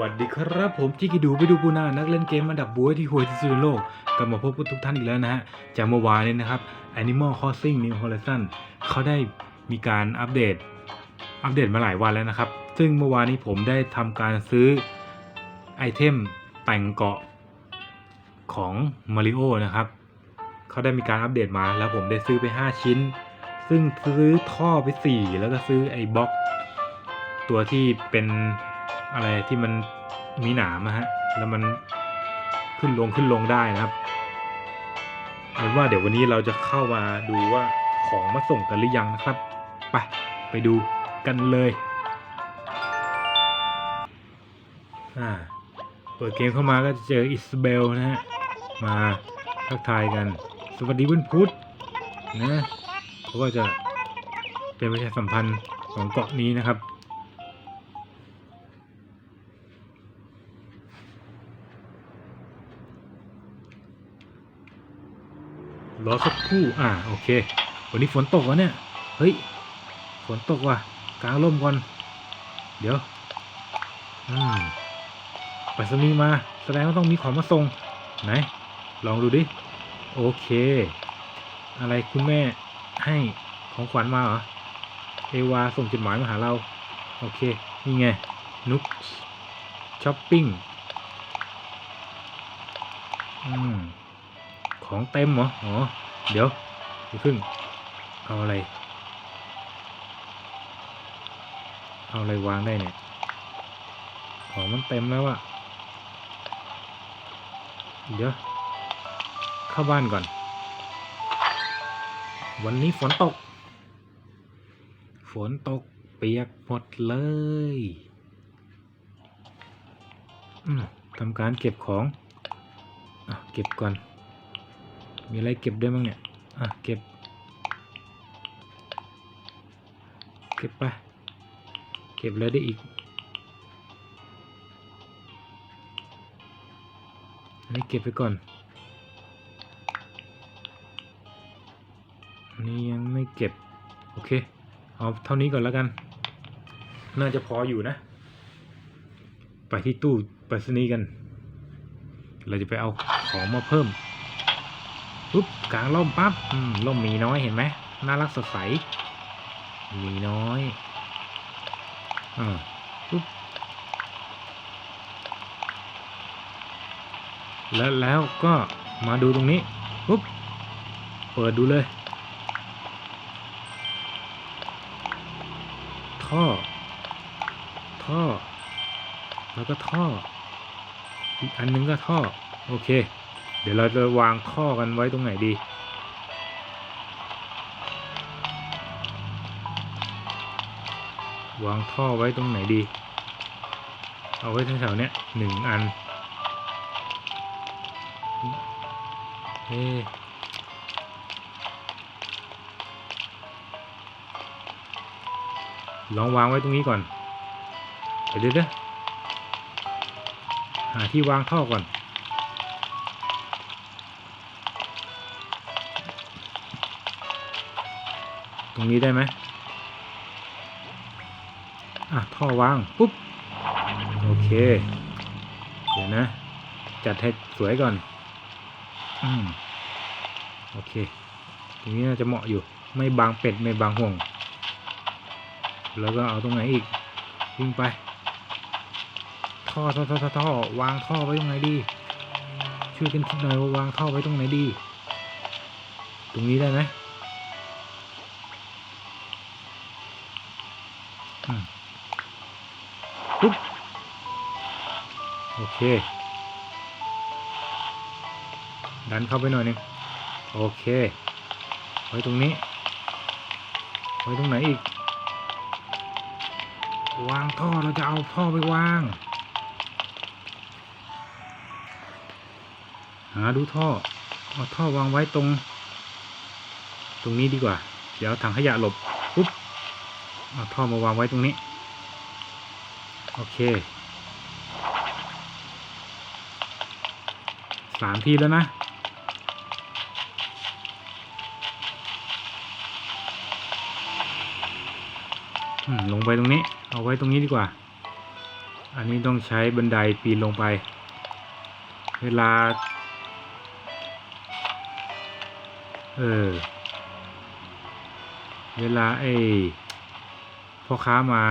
วัสดีครับผมจิกิดูไปดูปูนานักเล่นเกมอันดับบัวที่ห่วยที่สุดในโลกกลับมาพบกับทุกท่านอีกแล้วนะฮะจากเมื่อวานนี้นะครับ Animal Crossing New Horizon เขาได้มีการอัปเดต อัปเดตมาหลายวันแล้วนะครับ ซึ่งเมื่อวานนี้ผมได้ทำการซื้อไอเทมแต่งเกาะของมาริโอนะครับเขาได้มีการอัปเดตมาแล้วผมได้ซื้อไป 5 ชิ้น ซึ่งซื้อท่อไป 4 แล้วก็ซื้อไอ้บล็อก ตัวที่เป็น อะไรที่มันมีหนามนะฮะ แล้วมันขึ้นลงขึ้นลงได้นะครับเอาเป็นว่าเดี๋ยววันนี้เราจะเข้ามาดูว่าของมาส่งกันหรือยังนะครับ ไป ไปดูกันเลยอ่าเปิดเกมเข้ามาก็จะเจออิสเบลนะฮะ มาทักทายกัน สวัสดีวันพุธนะเขาก็จะเป็นประชาสัมพันธ์ของเกาะนี้นะครับ รอสักครู่อ่าโอเค วันนี้ฝนตกวะเนี่ย เฮ้ย ฝนตกว่ะกลางร่มก่อน เดี๋ยว อืมไปรษณีย์มา แสดงว่าต้องมีของมาส่ง ไหน ลองดูดิ โอเค อะไรคุณแม่ให้ของขวัญมาเหรอ เอวาส่งจดหมายมาหาเรา โอเค นี่ไง นุกช้อปปิ้ง อืม ของเต็มเหรอ อ๋อ เดี๋ยวอย่าพึ่ง เอาอะไร เอาอะไรวางได้เนี่ย ของมันเต็มแล้วอะเดี๋ยว เข้าบ้านก่อน วันนี้ฝนตก ฝนตกเปียกหมดเลยอืมทำการเก็บของอเก็บก่อน มีอะไรเก็บได้บ้างเนี่ย อะ เก็บ เก็บไป เก็บแล้วได้อีก อันนี้เก็บไปก่อน อันนี้ยังไม่เก็บ โอเค เอาเท่านี้ก่อนแล้วกัน น่าจะพออยู่นะ ไปที่ตู้ไปรษณีย์กัน เราจะไปเอาของมาเพิ่ม ปุ๊บกลางร่มปั๊บอืมร่มมีน้อยเห็นไหมน่ารักสดใส มีน้อยอ่าปุ๊บแล้วแล้วก็มาดูตรงนี้ปุ๊บเปิดดูเลย ท่อ ท่อ แล้วก็ท่อ อีกอันนึงก็ท่อ โอเค เดี๋ยวเราจะวางท่อกันไว้ตรงไหนดี วางท่อไว้ตรงไหนดี เอาไว้แถวๆเนี้ยหนึ่งอันเอ๊ลองวางไว้ตรงนี้ก่อน เดี๋ยวเดี๋ยวเดี๋ยวหาที่วางท่อก่อน รงนี้ได้ไหมอะท่อวาง ปุ๊บ โอเค เดี๋ยวนะ จัดให้สวยก่อน อืม โอเค ตรงนี้น่าจะเหมาะอยู่ ไม่บางเป็ด ไม่บางห่วง แล้วก็เอาตรงไหนอีก วิ่งไป ท่อท่อท่อท่อท่อวางท่อไว้ตรงไหนดี ช่วยกันคิดหน่อยว่าวางท่อไว้ตรงไหนดี ตรงนี้ได้ไหม ปุ๊บโอเค ดันเข้าไปหน่อยหนึง โอเค ไว้ตรงนี้ ไว้ตรงไหนอีก วางท่อเราจะเอาท่อไปวาง หาดูท่อ เอาท่อวางไว้ตรง ตรงนี้ดีกว่า เดี๋ยวถังขยะหลบปุ๊บ เอาท่อมาวางไว้ตรงนี้ โอเคสามทีแล้วนะ ลงไปตรงนี้ เอาไว้ตรงนี้ดีกว่า อันนี้ต้องใช้บันไดปีนลงไป เวลา เออ เวลาไอ้ พ่อค้ามา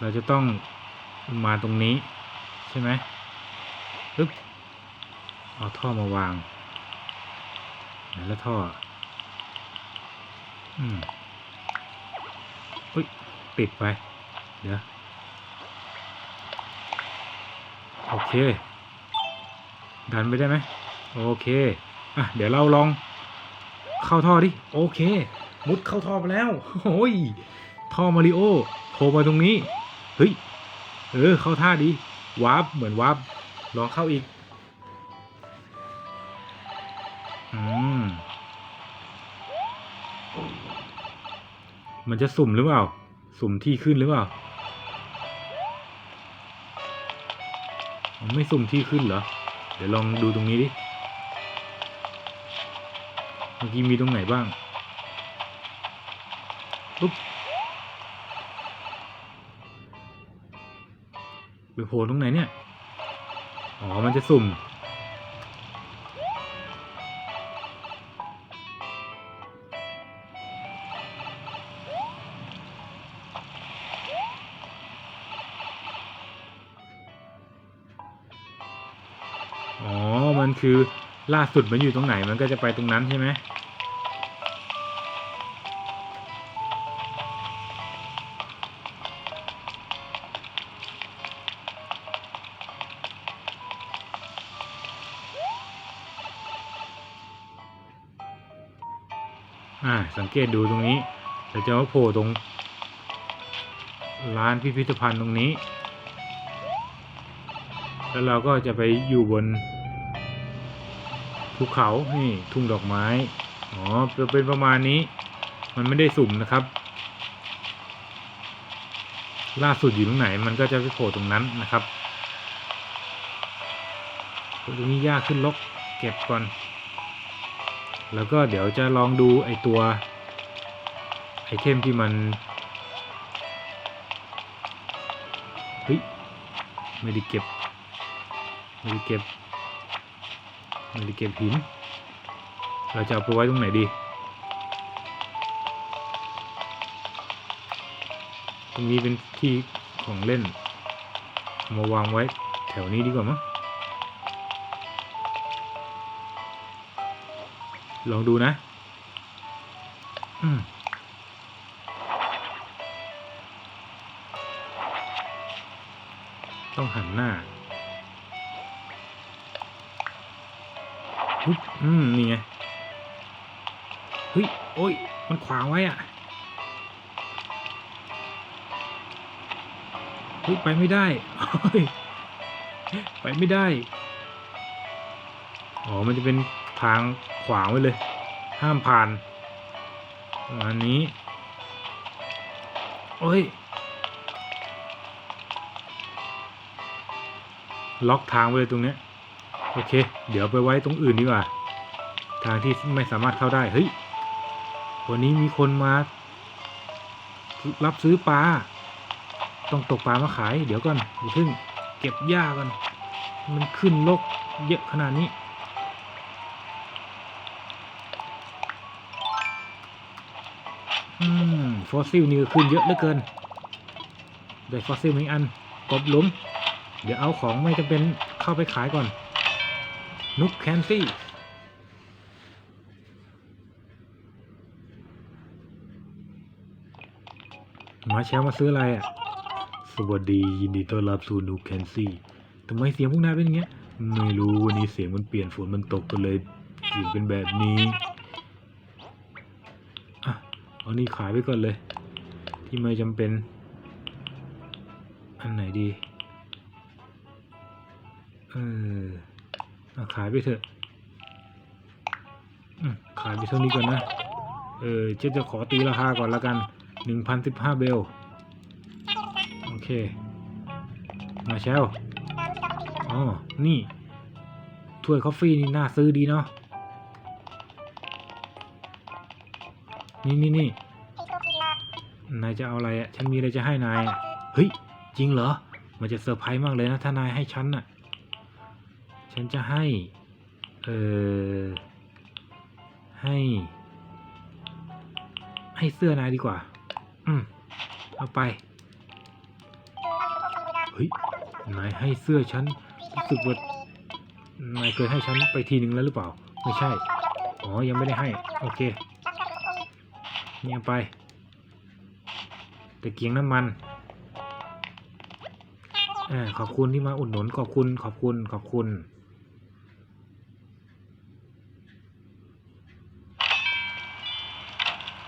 เราจะต้องมาตรงนี้ ใช่ไหมปึ๊บเอาท่อมาวาง แล้วท่อ อืมอุ้ยติดไป เดี๋ยว โอเค ดันไปได้ไหม โอเค อะ เดี๋ยวเราลองเข้าท่อดิ โอเค มุดเข้าท่อไปแล้วโอ้ย ท่อมาริโอโผล่มาตรงนี้ เฮ้ย เออ เข้าท่าดีวาร์ปเหมือนวาร์ปลองเข้าอีก อืม มันจะสุ่มหรือเปล่า สุ่มที่ขึ้นหรือเปล่า ไม่สุ่มที่ขึ้นเหรอ เดี๋ยวลองดูตรงนี้ดิ เมื่อกี้มีตรงไหนบ้างปุ๊บ ไปโผล่ตรงไหนเนี่ย อ๋อ มันจะสุ่ม อ๋อ มันคือล่าสุดมันอยู่ตรงไหนมันก็จะไปตรงนั้นใช่ไหม อ่า สังเกตดูตรงนี้เดี๋ยวจะมาโผล่ตรงร้านพิพิธภัณฑ์ตรงนี้ แล้วเราก็จะไปอยู่บนภูเขานี่ทุ่งดอกไม้ อ๋อจะเป็นประมาณนี้ มันไม่ได้สุ่มนะครับ ล่าสุดอยู่ตรงไหนมันก็จะไปโผล่ตรงนั้นนะครับ ตรงนี้ยากขึ้นลกเก็บก่อน แล้วก็เดี๋ยวจะลองดูไอตัวไอเทมที่มันเฮ้ยไม่ได้เก็บไม่ได้เก็บไม่ได้เก็บหิน เราจะเอาไปไว้ตรงไหนดี ตรงนี้เป็นที่ของเล่นมาวางไว้แถวนี้ดีกว่ามั้ง ลองดูนะ อืมต้องหันหน้าฮึอืม นี่ไงเฮ้ย โอ้ย มันขวางไว้อะเฮ้ยไปไม่ได้ ไปไม่ได้ อ๋อ มันจะเป็นทางขวางไว้เลย ห้ามผ่านประมาณนี้โอ้ย ล็อกทางไว้เลยตรงนี้ โอเค เดี๋ยวไปไว้ตรงอื่นดีกว่า ทางที่ไม่สามารถเข้าได้ เฮ้ย วันนี้มีคนมา รับซื้อปลา ต้องตกปลามาขาย เดี๋ยวก่อนเดี๋ยวเพิ่งเก็บหญ้าก่อน มันขึ้นลกเยอะขนาดนี้ ฟอสซิลนี่ขึ้นเยอะเหลือเกินได้ฟอสซิลมาอีกอันกบหลุม เดี๋ยวเอาของไม่จำเป็นเข้าไปขายก่อน นุกแคนซี่มาแชร์มาซื้ออะไรอะ สวัสดียินดีต้อนรับสู่นุกแคนซี่ทำไมเสียงพวกนายเป็นอย่างเงี้ย ไม่รู้วันนี้เสียงมันเปลี่ยนฝนมันตกก็เลยเสียงเป็นแบบนี้ เอานี่ขายไปก่อนเลย ที่ไม่จำเป็น อันไหนดีเออาขายไปเถอะขายไปเท่านี้ก่อนนะ เออเจะจะขอตีราคาก่อนละกันหนึ่งพันสิบห้าเบล โอเค มาเชลอ๋อ นี่ ถ้วยกาแฟนี่น่าซื้อดีเนาะ นี่นี่นี่นายจะเอาอะไรอะ ฉันมีอะไรจะให้นายอะเฮ้ย จริงเหรอ มันจะเซอร์ไพรส์มากเลยนะถ้านายให้ฉันน่ะ ฉันจะให้ เออให้ ให้เสื้อนายดีกว่า อืม เอาไป เฮ้ย นายให้เสื้อฉันรู้สึกว่านายเคยให้ฉันไปทีนึงแล้วหรือเปล่า ไม่ใช่ อ๋อ ยังไม่ได้ให้ โอเคนี่ เอาไปตะเกียงน้ำมันอาขอบคุณที่มาอุดหนุนขอบคุณขอบคุณขอบคุณ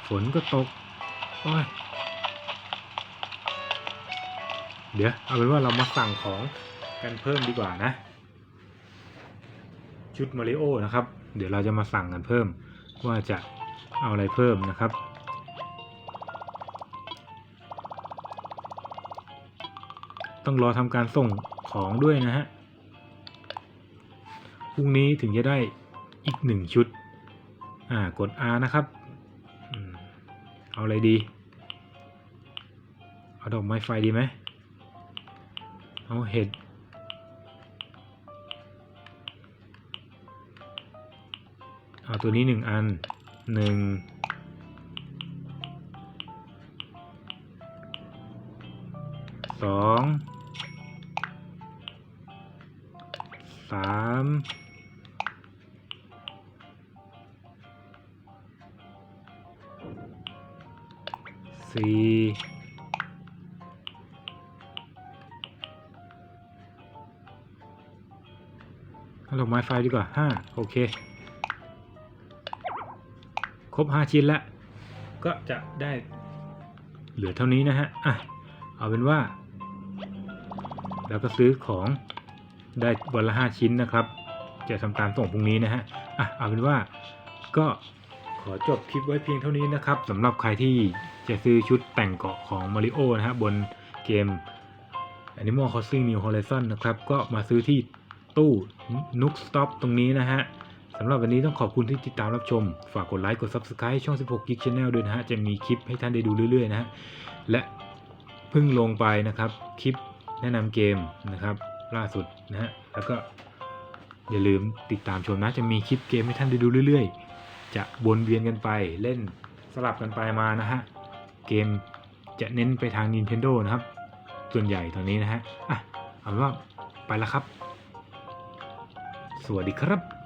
ฝนก็ตกโอ้ยเดี๋ยวเอาเป็นว่าเรามาสั่งของกันเพิ่มดีกว่านะ ชุดมาริโอนะครับ เดี๋ยวเราจะมาสั่งกันเพิ่ม ว่าจะเอาอะไรเพิ่มนะครับ ต้องรอทำการส่งของด้วยนะฮะพรุ่งนี้ถึงจะได้อีกหนึ่งชุด อ่ากด R นะครับ เอาอะไรดี เอาดอกไม้ไฟดีไหม เอาเห็ด เอาตัวนี้หนึ่งอันหนึ่งสอง สามสี่เอาดอกไม้ไฟดีกว่าห้าโอเค ครบห้าชิ้นแล้ว ก็จะได้เหลือเท่านี้นะฮะ อะ เอาเป็นว่า แล้วก็ซื้อของ ได้วันละห้าชิ้นนะครับ จะทำการส่งพรุ่งนี้นะฮะอะเอาเป็นว่าก็ขอจบคลิปไว้เพียงเท่านี้นะครับสำหรับใครที่จะซื้อชุดแต่งเกาะของมาริโอนะฮะบนเกม Animal Crossing New Horizon นะครับ ก็มาซื้อที่ตู้ Nook Stop ตรงนี้นะฮะสำหรับวันนี้ต้องขอบคุณที่ติดตามรับชม ฝากกดไลค์กด Subscribe ช่อง 16 Geek Channel ด้วยนะฮะ จะมีคลิปให้ท่านได้ดูเรื่อยๆนะฮะ และเพิ่งลงไปนะครับ คลิปแนะนำเกมนะครับ ล่าสุดนะฮะ แล้วก็อย่าลืมติดตามชมนะ จะมีคลิปเกมให้ท่านได้ดูเรื่อยๆ จะวนเวียนกันไปเล่นสลับกันไปมานะฮะ เกมจะเน้นไปทาง Nintendo นะครับ ส่วนใหญ่ตอนนี้นะฮะ อะ เอาเป็นว่าไปแล้วครับ สวัสดีครับ